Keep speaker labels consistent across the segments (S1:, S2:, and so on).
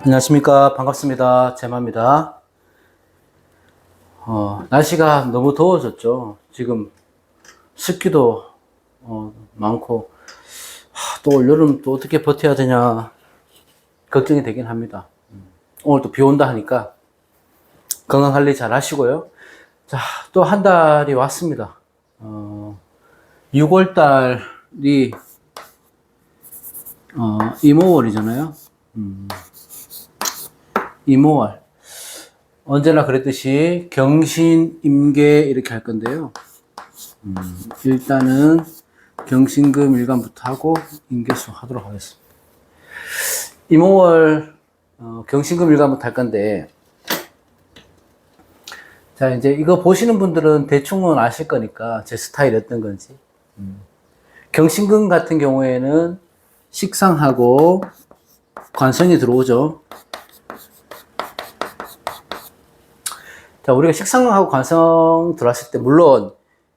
S1: 안녕하십니까. 반갑습니다. 제마입니다. 어, 날씨가 너무 더워졌죠. 지금 습기도 어, 많고 하, 또 올여름 또 어떻게 버텨야 되냐 걱정이 되긴 합니다. 음, 오늘 또 비 온다 하니까 건강 관리 잘 하시고요. 자또 한 달이 왔습니다. 어, 6월 달이 어, 이모월이잖아요. 음. 이모월. 언제나 그랬듯이 경신, 임계 이렇게 할 건데요. 음, 일단은 경신금 일간부터 하고 임계수 하도록 하겠습니다. 이모월 어, 경신금 일간부터 할 건데 자 이제 이거 보시는 분들은 대충은 아실 거니까 제 스타일 어떤 건지 음. 경신금 같은 경우에는 식상하고 관성이 들어오죠. 자, 우리가 식상하고 관성 들어왔을 때, 물론,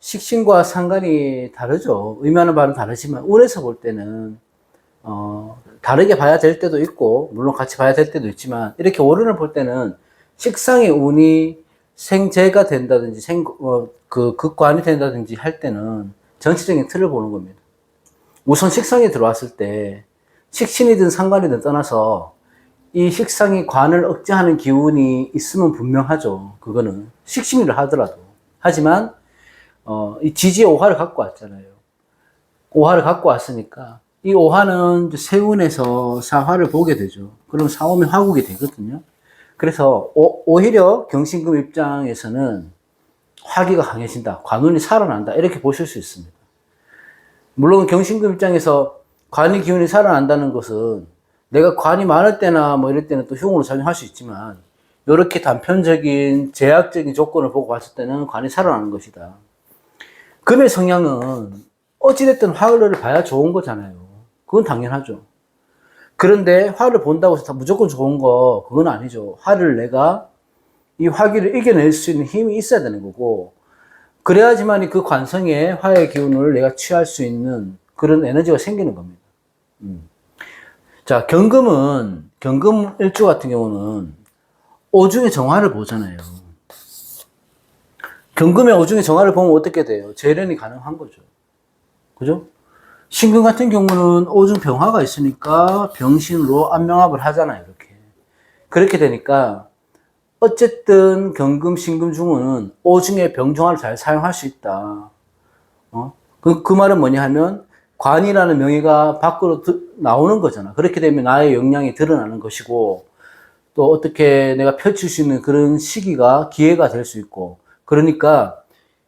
S1: 식신과 상관이 다르죠. 의미하는 바는 다르지만, 운에서 볼 때는, 어, 다르게 봐야 될 때도 있고, 물론 같이 봐야 될 때도 있지만, 이렇게 오른을 볼 때는, 식상의 운이 생재가 된다든지, 생, 어, 그, 극관이 된다든지 할 때는, 전체적인 틀을 보는 겁니다. 우선 식상이 들어왔을 때, 식신이든 상관이든 떠나서, 이 식상이 관을 억제하는 기운이 있으면 분명하죠. 그거는 식신이라 하더라도. 하지만 어, 이 지지의 오화를 갖고 왔잖아요. 오화를 갖고 왔으니까 이 오화는 세운에서 사화를 보게 되죠. 그럼 사오면 화국이 되거든요. 그래서 오, 히려 경신금 입장에서는 화기가 강해진다. 관운이 살아난다. 이렇게 보실 수 있습니다. 물론 경신금 입장에서 관의 기운이 살아난다는 것은 내가 관이 많을 때나 뭐 이럴 때는 또 흉으로 작용할 수 있지만 이렇게 단편적인 제약적인 조건을 보고 봤을 때는 관이 살아나는 것이다. 금의 성향은 어찌됐든 화를 봐야 좋은 거잖아요. 그건 당연하죠. 그런데 화를 본다고 해서 다 무조건 좋은 거, 그건 아니죠. 화를 내가 이 화기를 이겨낼 수 있는 힘이 있어야 되는 거고, 그래야지만 그 관성의 화의 기운을 내가 취할 수 있는 그런 에너지가 생기는 겁니다. 음. 자, 경금은, 경금 일주 같은 경우는 오중의 정화를 보잖아요. 경금의 오중의 정화를 보면 어떻게 돼요? 재련이 가능한 거죠. 그죠? 신금 같은 경우는 오중 병화가 있으니까 병신으로 안명합을 하잖아요, 이렇게. 그렇게 되니까, 어쨌든 경금, 신금 중은 오중의 병정화를 잘 사용할 수 있다. 어? 그, 그 말은 뭐냐 하면, 관이라는 명의가 밖으로 나오는 거잖아. 그렇게 되면 나의 역량이 드러나는 것이고, 또 어떻게 내가 펼칠 수 있는 그런 시기가 기회가 될 수 있고, 그러니까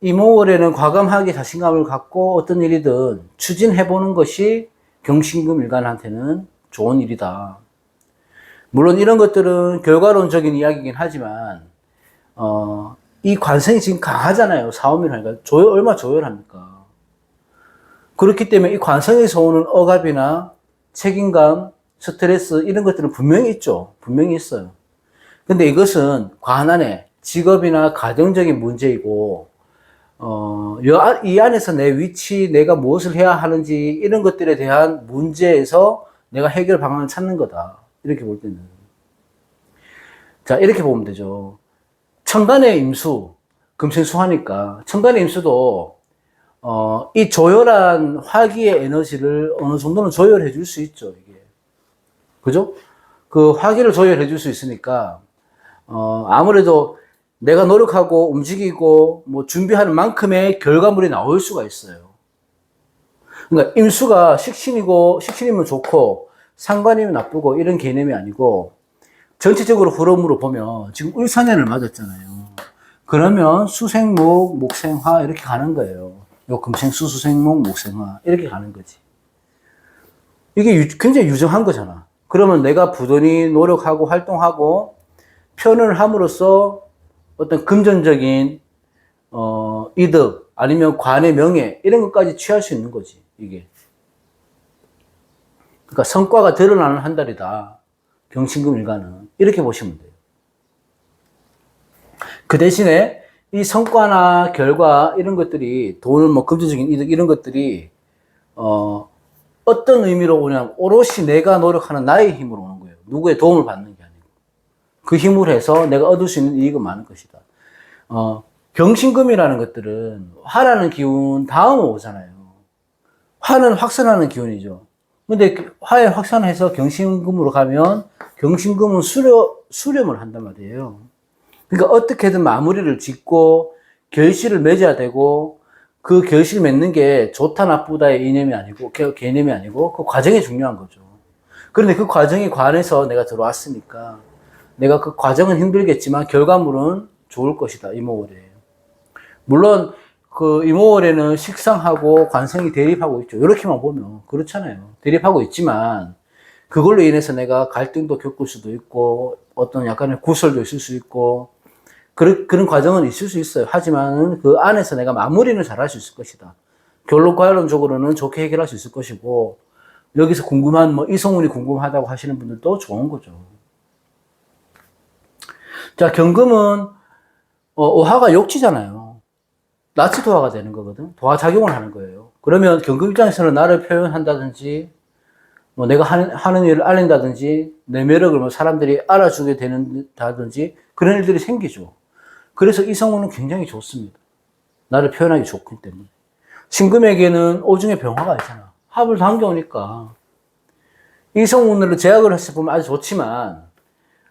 S1: 이모월에는 과감하게 자신감을 갖고 어떤 일이든 추진해 보는 것이 경신금 일간한테는 좋은 일이다. 물론 이런 것들은 결과론적인 이야기이긴 하지만, 어, 이 관성이 지금 강하잖아요. 사오밀 하니까. 조율, 얼마 조율합니까? 그렇기 때문에 이 관성에서 오는 억압이나 책임감, 스트레스 이런 것들은 분명히 있죠. 분명히 있어요. 근데 이것은 관안에 직업이나 가정적인 문제이고 어, 이 안에서 내 위치, 내가 무엇을 해야 하는지 이런 것들에 대한 문제에서 내가 해결 방안을 찾는 거다. 이렇게 볼 때는. 자, 이렇게 보면 되죠. 천간의 임수, 금생수하니까 천간의 임수도 어, 이 조열한 화기의 에너지를 어느 정도는 조열해 줄 수 있죠, 이게. 그죠? 그 화기를 조열해 줄 수 있으니까, 어, 아무래도 내가 노력하고 움직이고 뭐 준비하는 만큼의 결과물이 나올 수가 있어요. 그러니까 임수가 식신이고, 식신이면 좋고, 상관이면 나쁘고 이런 개념이 아니고, 전체적으로 흐름으로 보면 지금 을상년을 맞았잖아요. 그러면 수생목, 목생화 이렇게 가는 거예요. 요 금생 수수 생목 목생화 이렇게 가는 거지. 이게 유, 굉장히 유정한 거잖아. 그러면 내가 부단히 노력하고 활동하고 표현을 함으로써 어떤 금전적인 어, 이득 아니면 관의 명예 이런 것까지 취할 수 있는 거지 이게. 그러니까 성과가 드러나는 한 달이다. 경신금 일가는 이렇게 보시면 돼요. 그 대신에 이 성과나 결과 이런 것들이 돈을 뭐 금전적인 이득 이런 것들이 어 어떤 의미로 오냐면 오롯이 내가 노력하는 나의 힘으로 오는 거예요. 누구의 도움을 받는 게 아니고 그 힘을 해서 내가 얻을 수 있는 이익은 많을 것이다. 어, 경신금이라는 것들은 화라는 기운 다음에 오잖아요. 화는 확산하는 기운이죠. 근데 그 화에 확산해서 경신금으로 가면 경신금은 수려, 수렴을 한단 말이에요. 그러니까 어떻게든 마무리를 짓고 결실을 맺어야 되고 그 결실 맺는 게 좋다 나쁘다의 이념이 아니고 개- 개념이 아니고 그 과정이 중요한 거죠. 그런데 그 과정에 관해서 내가 들어왔으니까 내가 그 과정은 힘들겠지만 결과물은 좋을 것이다 이모월에. 물론 그 이모월에는 식상하고 관성이 대립하고 있죠. 이렇게만 보면 그렇잖아요. 대립하고 있지만 그걸로 인해서 내가 갈등도 겪을 수도 있고 어떤 약간의 구설도 있을 수 있고 그런, 그런 과정은 있을 수 있어요. 하지만 그 안에서 내가 마무리는 잘 할 수 있을 것이다. 결론 관론적으로는 좋게 해결할 수 있을 것이고 여기서 궁금한 뭐 이성운이 궁금하다고 하시는 분들도 좋은 거죠. 자 경금은 어, 오화가 욕지잖아요. 나치 도화가 되는 거거든. 도화 작용을 하는 거예요. 그러면 경금 입장에서는 나를 표현한다든지 뭐 내가 하는, 하는 일을 알린다든지 내 매력을 뭐 사람들이 알아주게 되는다든지 그런 일들이 생기죠. 그래서 이 성우는 굉장히 좋습니다. 나를 표현하기 좋기 때문에. 신금에게는 오중에 병화가 있잖아. 합을 당겨오니까. 이 성운으로 제약을 했을 보면 아주 좋지만,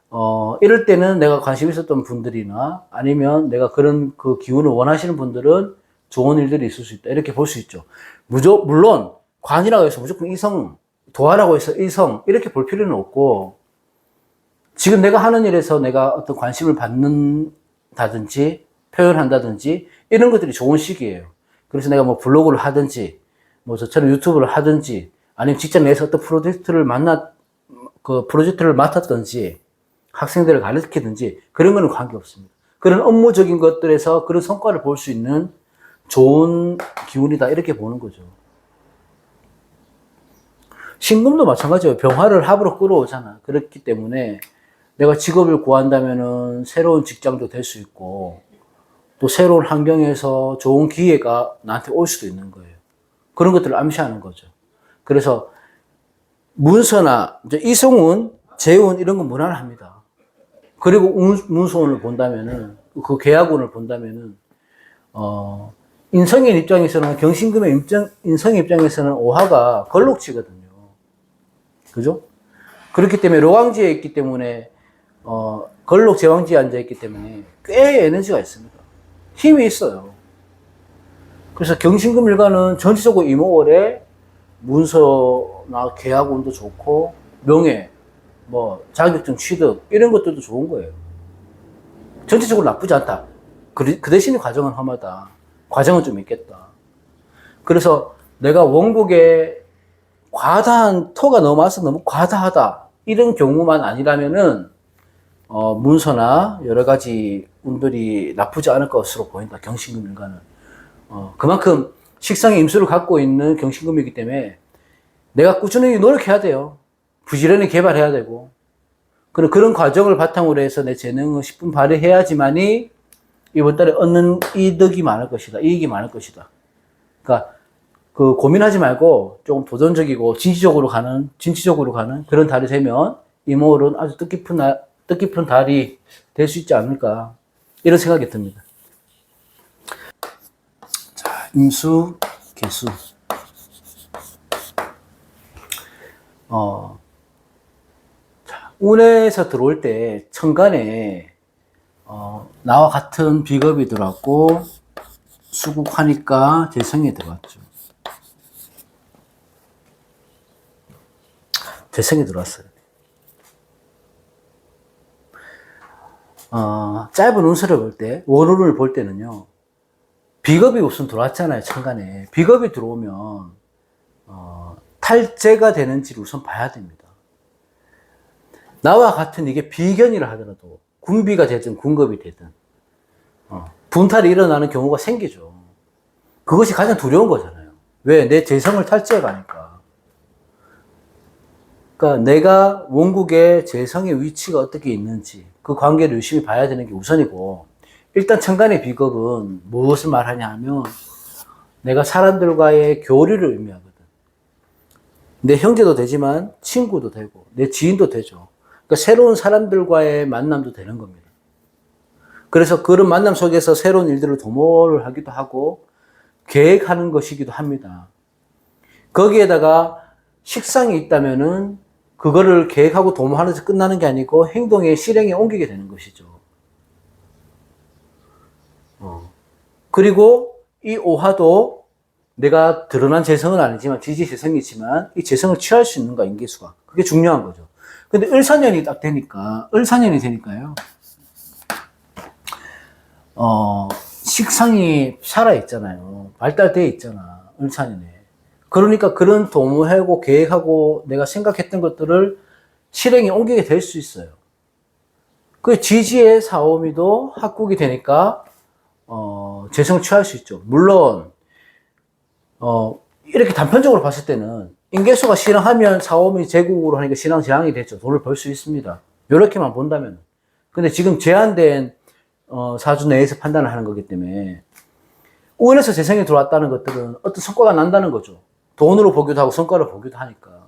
S1: 어, 이럴 때는 내가 관심 있었던 분들이나 아니면 내가 그런 그 기운을 원하시는 분들은 좋은 일들이 있을 수 있다. 이렇게 볼 수 있죠. 무조, 물론, 관이라고 해서 무조건 이성, 도화라고 해서 이성, 이렇게 볼 필요는 없고, 지금 내가 하는 일에서 내가 어떤 관심을 받는 다든지, 표현한다든지, 이런 것들이 좋은 시기예요. 그래서 내가 뭐 블로그를 하든지, 뭐 저처럼 유튜브를 하든지, 아니면 직장 내에서 어떤 프로젝트를 만나, 그 프로젝트를 맡았든지, 학생들을 가르치든지, 그런 거는 관계없습니다. 그런 업무적인 것들에서 그런 성과를 볼 수 있는 좋은 기운이다. 이렇게 보는 거죠. 신금도 마찬가지예요. 병화를 합으로 끌어오잖아. 그렇기 때문에 내가 직업을 구한다면은 새로운 직장도 될 수 있고 또 새로운 환경에서 좋은 기회가 나한테 올 수도 있는 거예요. 그런 것들을 암시하는 거죠. 그래서 문서나 이성운, 재운 이런 건 무난합니다. 그리고 운- 문서운을 본다면은 그 계약운을 본다면은 어 인성인 입장에서는 경신금의 입장 인성 입장에서는 오화가 걸록지거든요. 그죠? 그렇기 때문에 로왕지에 있기 때문에 어, 걸록 제왕지에 앉아 있기 때문에 꽤 에너지가 있습니다. 힘이 있어요. 그래서 경신금 일가는 전체적으로 이모월에 문서나 계약 운도 좋고 명예, 뭐 자격증 취득 이런 것들도 좋은 거예요. 전체적으로 나쁘지 않다. 그, 그 대신에 과정은 험하다. 과정은 좀 있겠다. 그래서 내가 원국에 과다한 토가 넘어와서 너무 과다하다. 이런 경우만 아니라면은, 어, 문서나 여러 가지 운들이 나쁘지 않을 것으로 보인다. 경신금 일가는. 어, 그만큼 식상의 임수를 갖고 있는 경신금이기 때문에 내가 꾸준히 노력해야 돼요. 부지런히 개발해야 되고. 그런, 그런 과정을 바탕으로 해서 내 재능을 10분 발휘해야지만이 이번 달에 얻는 이득이 많을 것이다. 이익이 많을 것이다. 그러니까 그 고민하지 말고 조금 도전적이고 진취적으로 가는 진취적으로 가는 그런 달이 되면 이모월은 아주 뜻깊은 날, 뜻깊은 달이 될 수 있지 않을까 이런 생각이 듭니다. 자, 임수, 개수. 어, 자, 운에서 들어올 때 천간에 어, 나와 같은 비겁이 들어왔고 수국하니까 재성이 들어왔죠. 재성이 들어왔어요. 어, 짧은 운세를 볼 때, 원운을 볼 때는요, 비겁이 우선 들어왔잖아요, 천간에. 비겁이 들어오면, 어, 탈제가 되는지를 우선 봐야 됩니다. 나와 같은 이게 비견이라 하더라도, 군비가 되든 군겁이 되든, 어, 분탈이 일어나는 경우가 생기죠. 그것이 가장 두려운 거잖아요. 왜? 내 재성을 탈제해 가니까. 그러니까 내가 원국의 재성의 위치가 어떻게 있는지 그 관계를 유심히 봐야 되는 게 우선이고 일단 천간의 비겁은 무엇을 말하냐 하면 내가 사람들과의 교류를 의미하거든. 내 형제도 되지만 친구도 되고 내 지인도 되죠. 그러니까 새로운 사람들과의 만남도 되는 겁니다. 그래서 그런 만남 속에서 새로운 일들을 도모를 하기도 하고 계획하는 것이기도 합니다. 거기에다가 식상이 있다면은 그거를 계획하고 도모하면서 끝나는 게 아니고 행동에 실행에 옮기게 되는 것이죠. 어. 그리고 이 오화도 내가 드러난 재성은 아니지만 지지 재성이지만 이 재성을 취할 수 있는가 인계수가 그게 중요한 거죠. 근데 을사년이 딱 되니까 을사년이 되니까요. 어 식상이 살아 있잖아요. 발달돼 있잖아 을사년에. 그러니까 그런 도모하고 계획하고 내가 생각했던 것들을 실행에 옮기게 될 수 있어요. 그 지지의 사오미도 합국이 되니까 어, 재성을 취할 수 있죠. 물론 어, 이렇게 단편적으로 봤을 때는 인계수가 실행하면 사오미 제국으로 하니까 신앙 재앙이 됐죠. 돈을 벌 수 있습니다. 이렇게만 본다면. 근데 지금 제한된 어, 사주 내에서 판단을 하는 거기 때문에 우원에서 재성이 들어왔다는 것들은 어떤 성과가 난다는 거죠. 돈으로 보기도 하고 성과를 보기도 하니까.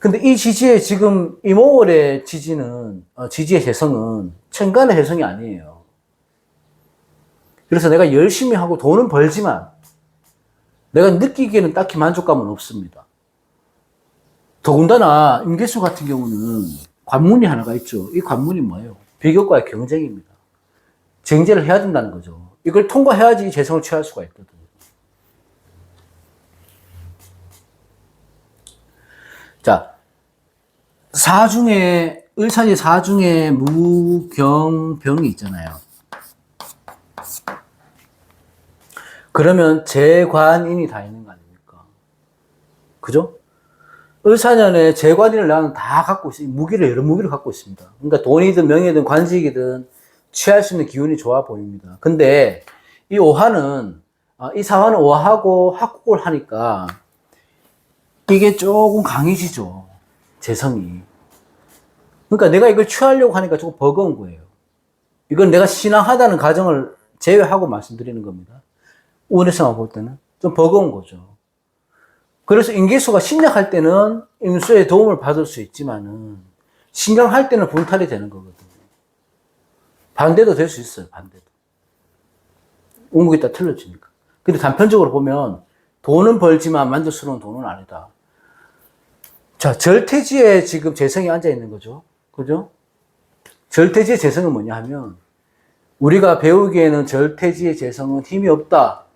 S1: 근데 이 지지의 지금 이모월의 지지는 어, 지지의 재성은 천간의 재성이 아니에요. 그래서 내가 열심히 하고 돈은 벌지만 내가 느끼기에는 딱히 만족감은 없습니다. 더군다나 임계수 같은 경우는 관문이 하나가 있죠. 이 관문이 뭐예요? 비교과의 경쟁입니다. 쟁제를 해야 된다는 거죠. 이걸 통과해야지 재성을 취할 수가 있거든요. 자, 사중에, 을사지 사중에 무경병이 있잖아요. 그러면 재관인이 다 있는 거 아닙니까? 그죠? 을사년에 재관인을 나는 다 갖고 있어요. 무기를, 여러 무기를 갖고 있습니다. 그러니까 돈이든 명예든 관직이든 취할 수 있는 기운이 좋아 보입니다. 근데 이 오화는, 아, 이 사화는 오화하고 합국을 하니까 이게 조금 강해지죠. 재성이. 그러니까 내가 이걸 취하려고 하니까 조금 버거운 거예요. 이건 내가 신앙하다는 가정을 제외하고 말씀드리는 겁니다. 우원에서만 볼 때는 좀 버거운 거죠. 그래서 인계수가 신약할 때는 임수의 도움을 받을 수 있지만은 신강할 때는 분탈이 되는 거거든요. 반대도 될 수 있어요. 반대도. 운국이 다 틀려지니까. 근데 단편적으로 보면 돈은 벌지만 만족스러운 돈은 아니다. 자, 절태지에 지금 재성이 앉아 있는 거죠. 그죠? 절태지의 재성은 뭐냐 하면, 우리가 배우기에는 절태지의 재성은 힘이 없다.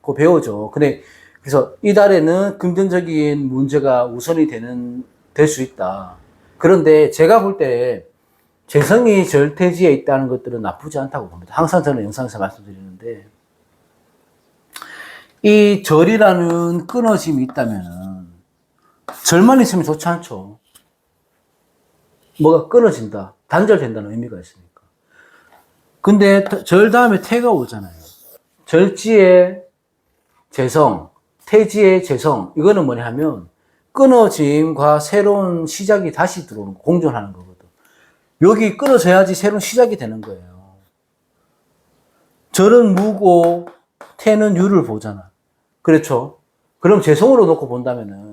S1: 고 배우죠. 근데, 그래서 이달에는 금전적인 문제가 우선이 되는, 될 수 있다. 그런데 제가 볼 때, 재성이 절태지에 있다는 것들은 나쁘지 않다고 봅니다. 항상 저는 영상에서 말씀드리는데, 이 절이라는 끊어짐이 있다면은, 절만 있으면 좋지 않죠. 뭐가 끊어진다. 단절된다는 의미가 있으니까. 근데 절 다음에 태가 오잖아요. 절지의 재성, 태지의 재성. 이거는 뭐냐 하면 끊어짐과 새로운 시작이 다시 들어오는 거, 공존하는 거거든. 여기 끊어져야지 새로운 시작이 되는 거예요. 절은 무고 태는 유를 보잖아. 그렇죠? 그럼 재성으로 놓고 본다면은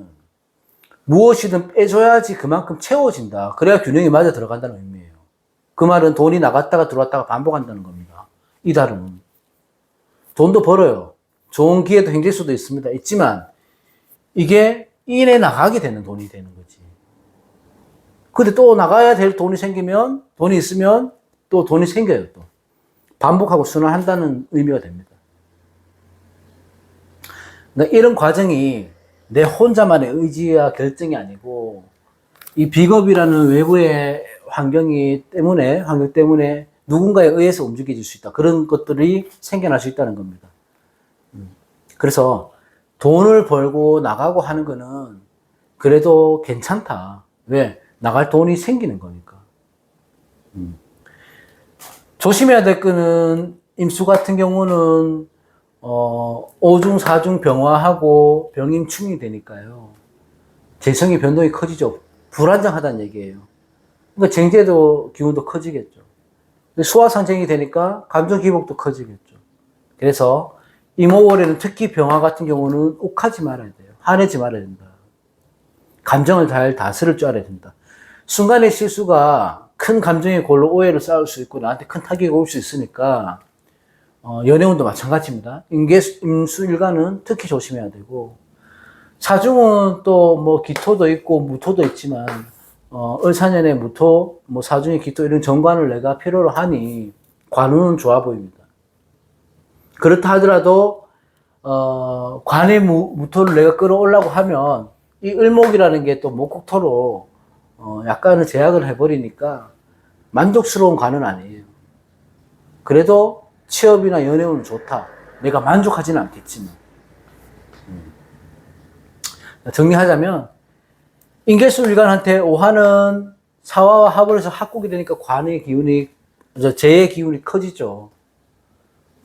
S1: 무엇이든 빼줘야지 그만큼 채워진다. 그래야 균형이 맞아 들어간다는 의미예요. 그 말은 돈이 나갔다가 들어왔다가 반복한다는 겁니다. 이달은. 돈도 벌어요. 좋은 기회도 행질 수도 있습니다. 있지만, 이게 인에 나가게 되는 돈이 되는 거지. 근데 또 나가야 될 돈이 생기면, 돈이 있으면 또 돈이 생겨요, 또. 반복하고 순환한다는 의미가 됩니다. 그러니까 이런 과정이 내 혼자만의 의지와 결정이 아니고 이 비겁이라는 외부의 환경이 때문에 환경 때문에 누군가에 의해서 움직여질 수 있다. 그런 것들이 생겨날 수 있다는 겁니다. 음. 그래서 돈을 벌고 나가고 하는 거는 그래도 괜찮다. 왜? 나갈 돈이 생기는 거니까. 음. 조심해야 될 거는 임수 같은 경우는 어, 오중, 사중 병화하고 병임충이 되니까요. 재성의 변동이 커지죠. 불안정하다는 얘기예요. 그러니까 쟁제도 기운도 커지겠죠. 수화상쟁이 되니까 감정 기복도 커지겠죠. 그래서 이모월에는 특히 병화 같은 경우는 욱하지 말아야 돼요. 화내지 말아야 된다. 감정을 잘 다스릴 줄 알아야 된다. 순간의 실수가 큰 감정의 골로 오해를 쌓을 수 있고 나한테 큰 타격이 올 수 있으니까 어, 연애운도 마찬가지입니다. 인계, 임수일간은 특히 조심해야 되고 사중은 또 뭐 기토도 있고 무토도 있지만 어, 을사년에 무토, 뭐 사중에 기토 이런 정관을 내가 필요로 하니 관운은 좋아 보입니다. 그렇다 하더라도 어, 관의 무, 무토를 내가 끌어올라고 하면 이 을목이라는 게 또 목국토로 어, 약간은 제약을 해버리니까 만족스러운 관은 아니에요. 그래도 취업이나 연애운은 좋다. 내가 만족하지는 않겠지만. 음. 정리하자면 인계수 일간한테 오화는 사화와 합을 해서 합국이 되니까 관의 기운이 저 재의 기운이 커지죠.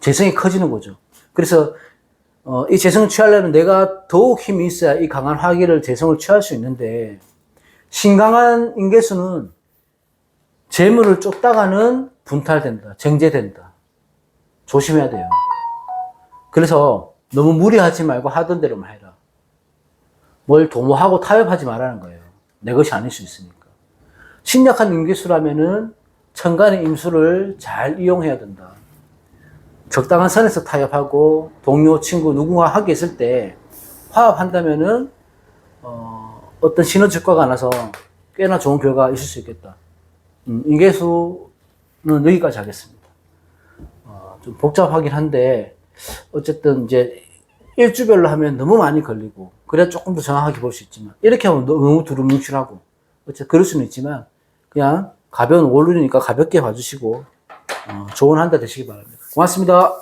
S1: 재성이 커지는 거죠. 그래서 어, 이 재성을 취하려면 내가 더욱 힘이 있어야 이 강한 화기를 재성을 취할 수 있는데 신강한 인계수는 재물을 쫓다가는 분탈된다, 정제된다. 조심해야 돼요. 그래서 너무 무리하지 말고 하던 대로만 해라. 뭘 도모하고 타협하지 말라는 거예요. 내 것이 아닐 수 있으니까. 신약한 인기수라면은 천간의 임수를 잘 이용해야 된다. 적당한 선에서 타협하고 동료, 친구, 누군가 하게 있을 때 화합한다면은 어, 어떤 시너지 효과가 나서 꽤나 좋은 결과가 있을 수 있겠다. 음, 인계수는 여기까지 하겠습니다. 어, 좀 복잡하긴 한데 어쨌든 이제 일주별로 하면 너무 많이 걸리고 그래야 조금 더 정확하게 볼 수 있지만 이렇게 하면 너무 두루뭉실하고 어쨌든 그럴 수는 있지만 그냥 가벼운 원룸이니까 가볍게 봐주시고 어, 달 되시기 바랍니다. 고맙습니다.